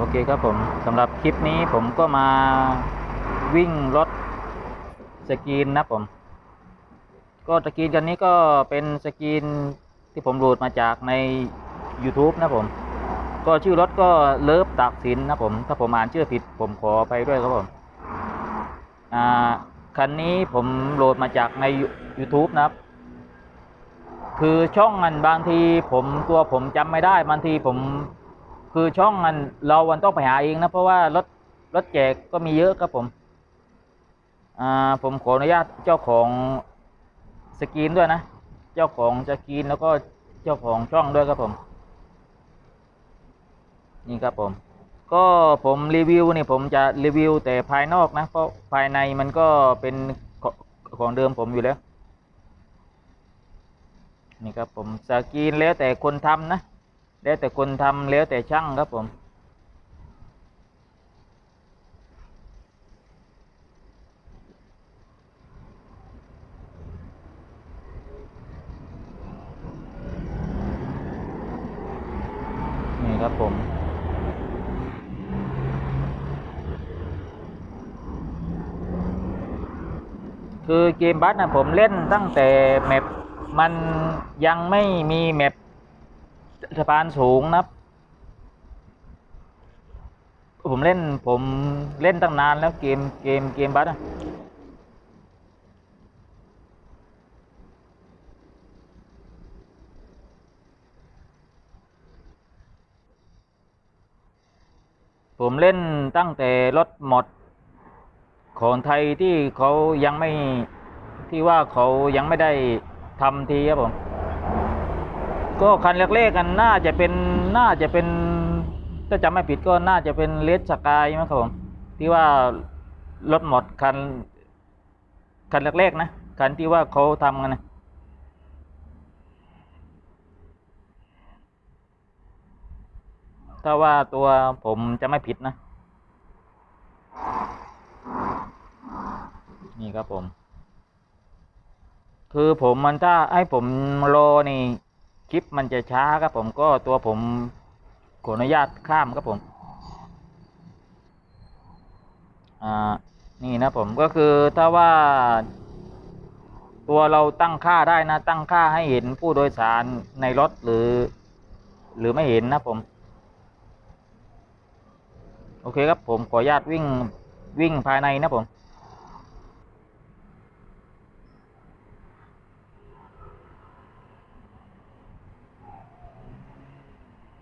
โอเคครับผมสำหรับคลิปนี้ผมก็มาวิ่งรถสกรีนนะผม ก็สกรีนกันนี้ก็เป็นสกรีนที่ผมโหลดมาจากใน YouTube นะผม ก็ชื่อรถก็เลิฟตากสินนะผม ถ้าผมอ่านชื่อผิดผมขอไปด้วยครับผมอ่าคันนี้ผมโหลดมาจากใน YouTube นะครับ คือช่องมันบางทีผมตัวผมจำไม่ได้บางทีผม คือช่องมันเราวันต้องไปหาเองนะ เพราะว่ารถรถแจกก็มีเยอะครับผมอ่าผมขออนุญาตเจ้าของสกรีนด้วยนะ เจ้าของสกรีนแล้วก็เจ้าของช่องด้วยครับผม นี่ครับผม ก็ผมรีวิวนี่ผมจะรีวิวแต่ภายนอกนะ เพราะภายในมันก็เป็นของของเดิมผมอยู่แล้ว นี่ครับผมสกรีนแล้วแต่คนทำนะ แล้วแต่คนทำแล้วแต่ช่างครับผมนี่ครับผมคือเกมบัสนะผมเล่นตั้งแต่แมปมันยังไม่มีแมป สะพานสูงนะครับ ผมเล่นผมเล่นตั้งนานแล้วเกมเกมเกมบัสอะผมเล่นตั้งแต่รถหมดของไทยที่เขายังไม่ที่ว่าเขายังไม่ได้ทำทีครับผม ก็คันแรกๆกันน่าจะเป็นน่าจะเป็นถ้าจำไม่ผิดก็น่าจะเป็นเลสสกายมั้งครับผมที่ว่ารถหมดคันคันแรกๆนะคันที่ว่าเขาทำกันนะถ้าว่าตัวผมจะไม่ผิดนะ นี่ครับผม คือผมมันถ้าให้ผมรอนี่ คลิปมันจะช้าครับผมก็ตัวผมขออนุญาตข้ามครับผม อ่า นี่นะผมก็คือถ้าว่า ตัวเราตั้งค่าได้นะ ตั้งค่าให้เห็นผู้โดยสารในรถหรือ หรือไม่เห็นนะผม โอเคครับผมขออนุญาตวิ่งวิ่งภายในนะผม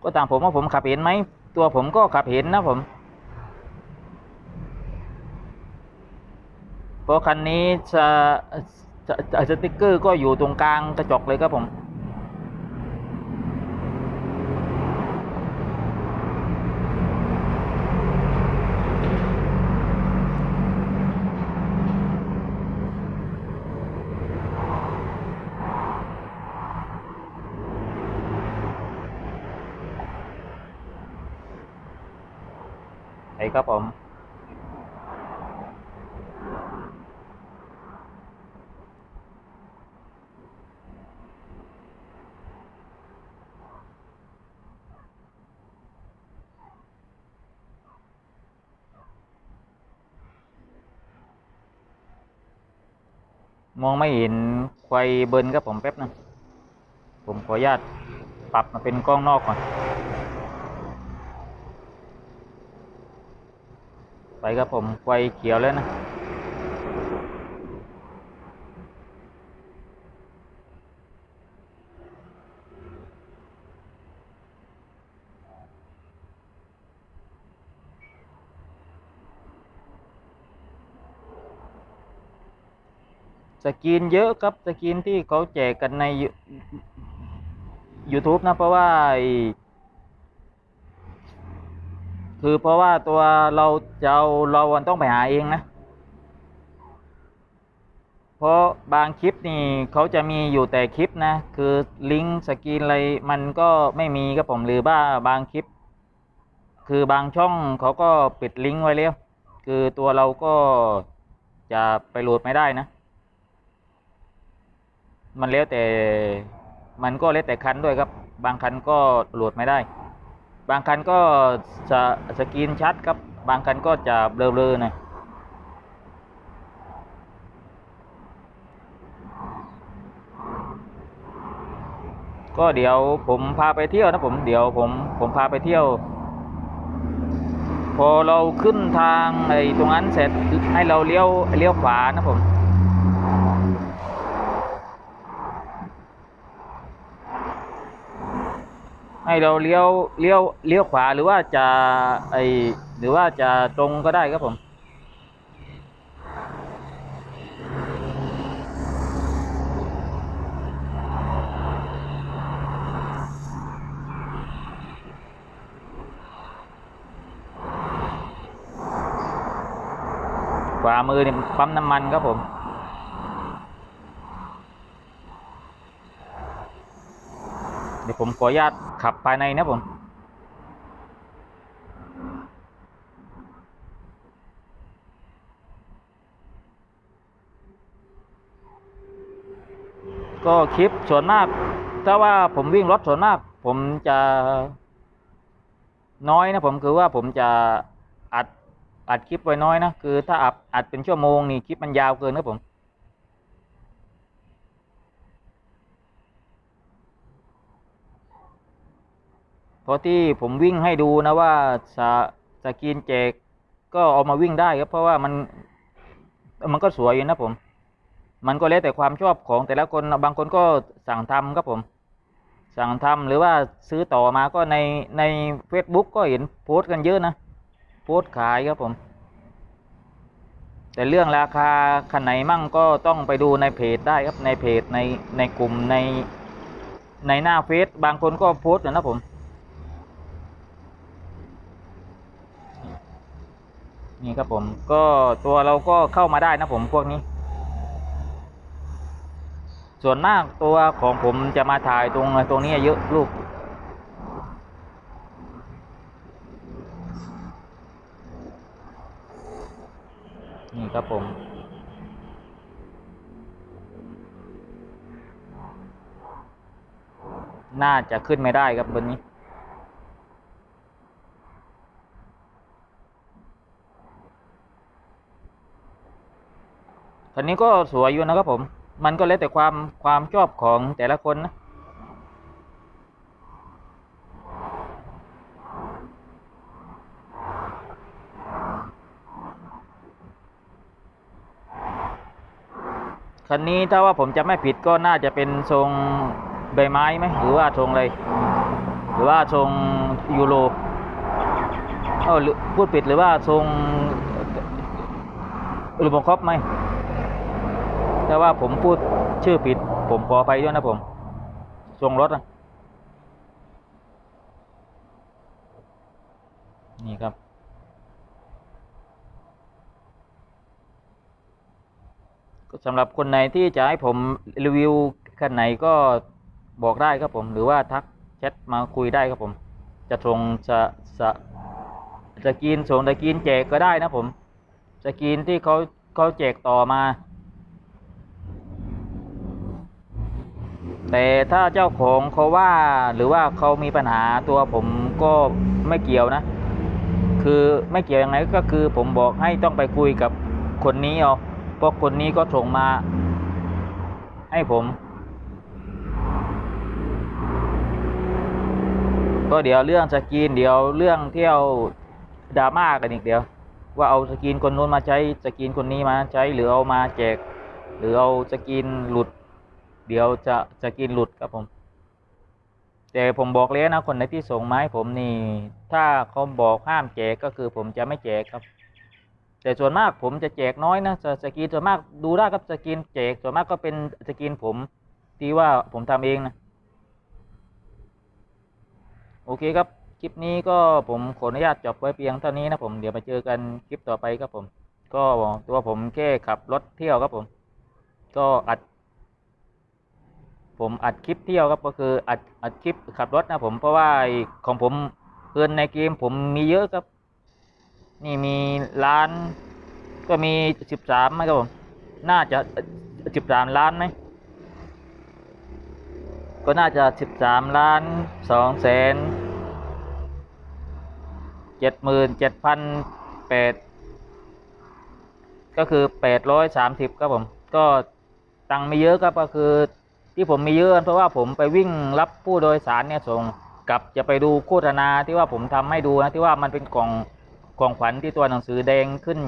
ก็ตามผมว่าผมขับเห็นไหม ตัวผมก็ขับเห็นนะผมเพราะคันนี้จะจะจะสติ๊กเกอร์ก็อยู่ตรงกลางกระจกเลยครับผม ครับผมมองไม่เห็นไฟเบิร์นครับผมแป๊บนึงผมขออนุญาตปรับมาเป็นกล้องนอกก่อน ไป ครับผมไฟเขียวแล้วนะ สกรีนเยอะครับ สกรีนที่เขาแจกกันใน YouTube นะ เพราะว่า คือเพราะว่าตัวเราจะเอาเราต้องไปหาเองนะ เพราะบางคลิปนี่เขาจะมีอยู่แต่คลิปนะ คือลิงก์สกรีนอะไรมันก็ไม่มีครับผมหรือว่าบางคลิป คือบางช่องเขาก็ปิดลิงก์ไว้แล้ว คือตัวเราก็จะไปโหลดไม่ได้นะ มันแล้วแต่มันก็แล้วแต่คันด้วยครับ บางคันก็โหลดไม่ได้ บางคันก็จะสกรีนชัดครับ บางคันก็จะเบลอๆหน่อยก็เดี๋ยวผมพาไปเที่ยวนะผมเดี๋ยวผมผมพาไปเที่ยว พอเราขึ้นทางไอ้ตรงนั้นเสร็จให้เราเลี้ยวเลี้ยวขวานะผม ให้เราเลี้ยวเลี้ยวเลี้ยวขวาหรือว่าจะไอหรือว่าจะตรงก็ได้ครับผม ขวามือเนี่ยปั๊มน้ำมันครับผม ดี๋ยวผมขออนุญาตขับภายในนะผมก็คลิปส่วนมาก ถ้าว่าผมวิ่งรถส่วนมาก ผมจะน้อยนะผมคือว่าผมจะอัดอัดคลิปไว้น้อยนะ คือถ้าอัดอัดเป็นชั่วโมงนี่คลิปมันยาวเกินครับผม ราะที่ผมวิ่งให้ดูนะว่าสะสกรีนแจกก็เอามาวิ่งได้ครับเพราะว่ามันมันก็สวยอยู่นะผม มันก็แล้วแต่ความชอบของแต่ละคนบางคนก็สั่งทำครับผม สั่งทำหรือว่าซื้อต่อมาก็ในใน Facebook ก็เห็นโพสต์กันเยอะนะ โพสต์ขายครับผม แต่เรื่องราคาคันไหนมั่งก็ต้องไปดูในเพจได้ครับในเพจในในกลุ่มในในหน้าเฟซบางคนก็โพสต์นะผม นี่ครับผมก็ตัวเราก็เข้ามาได้นะผมพวกนี้ ส่วนมากตัวของผมจะมาถ่ายตรงตรงนี้เยอะลูกนี่ครับผมน่าจะขึ้นไม่ได้ครับบนนี้ คันนี้ก็สวยอยู่นะครับผม มันก็แล้วแต่ความความชอบของแต่ละคนนะคันนี้ถ้าว่าผมจะไม่ผิดก็น่าจะเป็นทรงใบไม้ไหมหรือว่าทรงอะไร หรือว่าทรงยูโรเออหรือพูดผิดหรือว่าทรงรูปครอบไหม ถ้าว่าผมพูดชื่อผิด ผมขอไปด้วยนะผมทรงรถอะนี่ครับ ก็สำหรับคนไหนที่จะให้ผมรีวิวคันไหนก็บอกได้ครับผม หรือว่าทักแชทมาคุยได้ครับผม จะส่งจะจะจะกินส่งจะกินแจกก็ได้นะผมจะกินที่เขาเขาแจกต่อมา แต่ถ้าเจ้าของเขาว่าหรือว่าเขามีปัญหาตัวผมก็ไม่เกี่ยวนะ คือไม่เกี่ยวยังไงก็คือผมบอกให้ต้องไปคุยกับคนนี้เอาเพราะคนนี้ก็ส่งมา ให้ผม ก็เดี๋ยวเรื่องสกรีนเดี๋ยวเรื่องเที่ยวดราม่ากันอีกเดี๋ยว ว่าเอาสกรีนคนนู้นมาใช้สกรีนคนนี้มาใช้หรือเอามาแจก หรือเอาสกรีนหลุด เดี๋ยวจะจะกินหลุดครับผมแต่ผมบอกเลยนะคนไหนที่ส่งมาให้ผมนี่ ถ้าเขาบอกห้ามแจกก็คือผมจะไม่แจกครับ แต่ส่วนมากผมจะแจกน้อยนะสสกรีนส่วนมากดูได้ครับสกรีนแจกส่วนมากก็เป็นสกรีนผมที่ว่าผมทำเองนะโอเคครับ คลิปนี้ก็ผมขออนุญาตจบไว้เพียงเท่านี้นะผมเดี๋ยวมาเจอกันคลิปต่อไปครับผม ก็ตัวผมแค่ขับรถเที่ยวครับผม ก็อัด ผมอัดคลิปเที่ยวครับก็คืออัดอัดคลิปขับรถนะผมเพราะว่าของผมเพื่อนในเกมผมมีเยอะครับ นี่มีล้าน ก็มีสิบสามไหมครับผม น่าจะสิบสามล้านไหมก็น่าจะสิบสามล้านสองแสนเจ็ดหมื่นเจ็ดพันแปดก็คือแปดร้อยสามสิบครับผม ก็ตังค์ไม่เยอะครับก็คือ ที่ผมมีเยอะเพราะว่าผมไปวิ่งรับผู้โดยสารเนี่ยส่งกับจะไปดูโฆษณาที่ว่าผมทำให้ดูนะที่ว่ามันเป็นกล่องกล่องขวัญที่ตัวหนังสือแดงขึ้น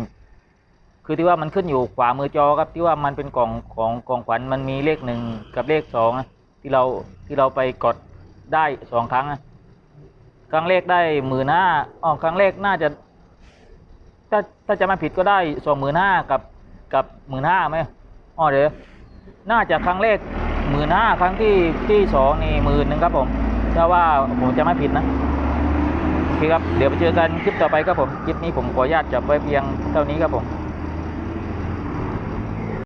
คือที่ว่ามันขึ้นอยู่ขวามือจอครับที่ว่ามันเป็นกล่องของกล่องขวัญมันมีเลขหนึ่งกับเลขสองที่เราที่เราไปกดได้สองครั้งครั้งแรกได้หมื่นห้าอ๋อครั้งแรกน่าจะ ถ้าถ้าจะไม่ผิดก็ได้สองหมื่นห้ากับกับหมื่นห้าไหมอ๋อเดี๋ยวน่าจะครั้งแรก มื่นห้าครั้งที่ที่สองนี่หมื่นหนึ่งครับผมถ้าว่าผมจะไม่ผิดนะโอเคครับเดี๋ยวไปเจอกันคลิปต่อไปครับผมคลิปนี้ผมขออนุญาตจับไว้เพียงเท่านี้ครับผม